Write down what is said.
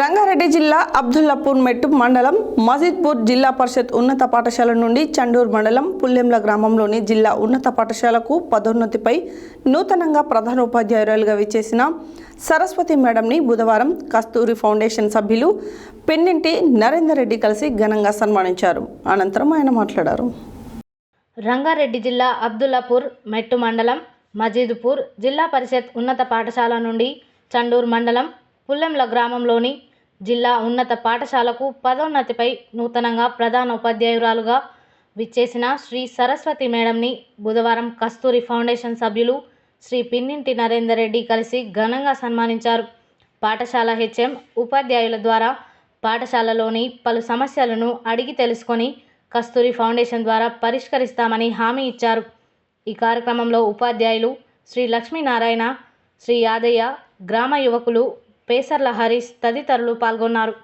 రంగారెడ్డి జిల్లా అబ్దుల్లాపూర్ మెట్టు మండలం మజీద్పూర్ జిల్లా పరిషత్ ఉన్నత పాఠశాల నుండి చండూర్ మండలం పుల్లెంల గ్రామంలోని జిల్లా ఉన్నత పాఠశాలకు పదోన్నతిపై నూతనంగా ప్రధాన ఉపాధ్యాయురాలుగా విచ్చేసిన సరస్వతి మేడంని బుధవారం కస్తూరి ఫౌండేషన్ సభ్యులు పెన్నింటి నరేందర్ రెడ్డి కలిసి ఘనంగా సన్మానించారు. అనంతరం ఆయన మాట్లాడారు. రంగారెడ్డి జిల్లా అబ్దుల్లాపూర్ మెట్టు మండలం మజీదుపూర్ జిల్లా పరిషత్ ఉన్నత పాఠశాల నుండి చండూర్ మండలం పుల్లెంల గ్రామంలోని జిల్లా ఉన్నత పాఠశాలకు పదోన్నతిపై నూతనంగా ప్రధాన ఉపాధ్యాయురాలుగా విచ్చేసిన శ్రీ సరస్వతి మేడంని బుధవారం కస్తూరి ఫౌండేషన్ సభ్యులు శ్రీ పిన్నింటి నరేందర్ రెడ్డి కలిసి ఘనంగా సన్మానించారు. పాఠశాల హెచ్ఎం ఉపాధ్యాయుల ద్వారా పాఠశాలలోని పలు సమస్యలను అడిగి తెలుసుకొని కస్తూరి ఫౌండేషన్ ద్వారా పరిష్కరిస్తామని హామీ ఇచ్చారు. ఈ కార్యక్రమంలో ఉపాధ్యాయులు శ్రీ లక్ష్మీనారాయణ శ్రీ యాదయ్య గ్రామ యువకులు పేసర్ల హరీష్ తదితరులు పాల్గొన్నారు.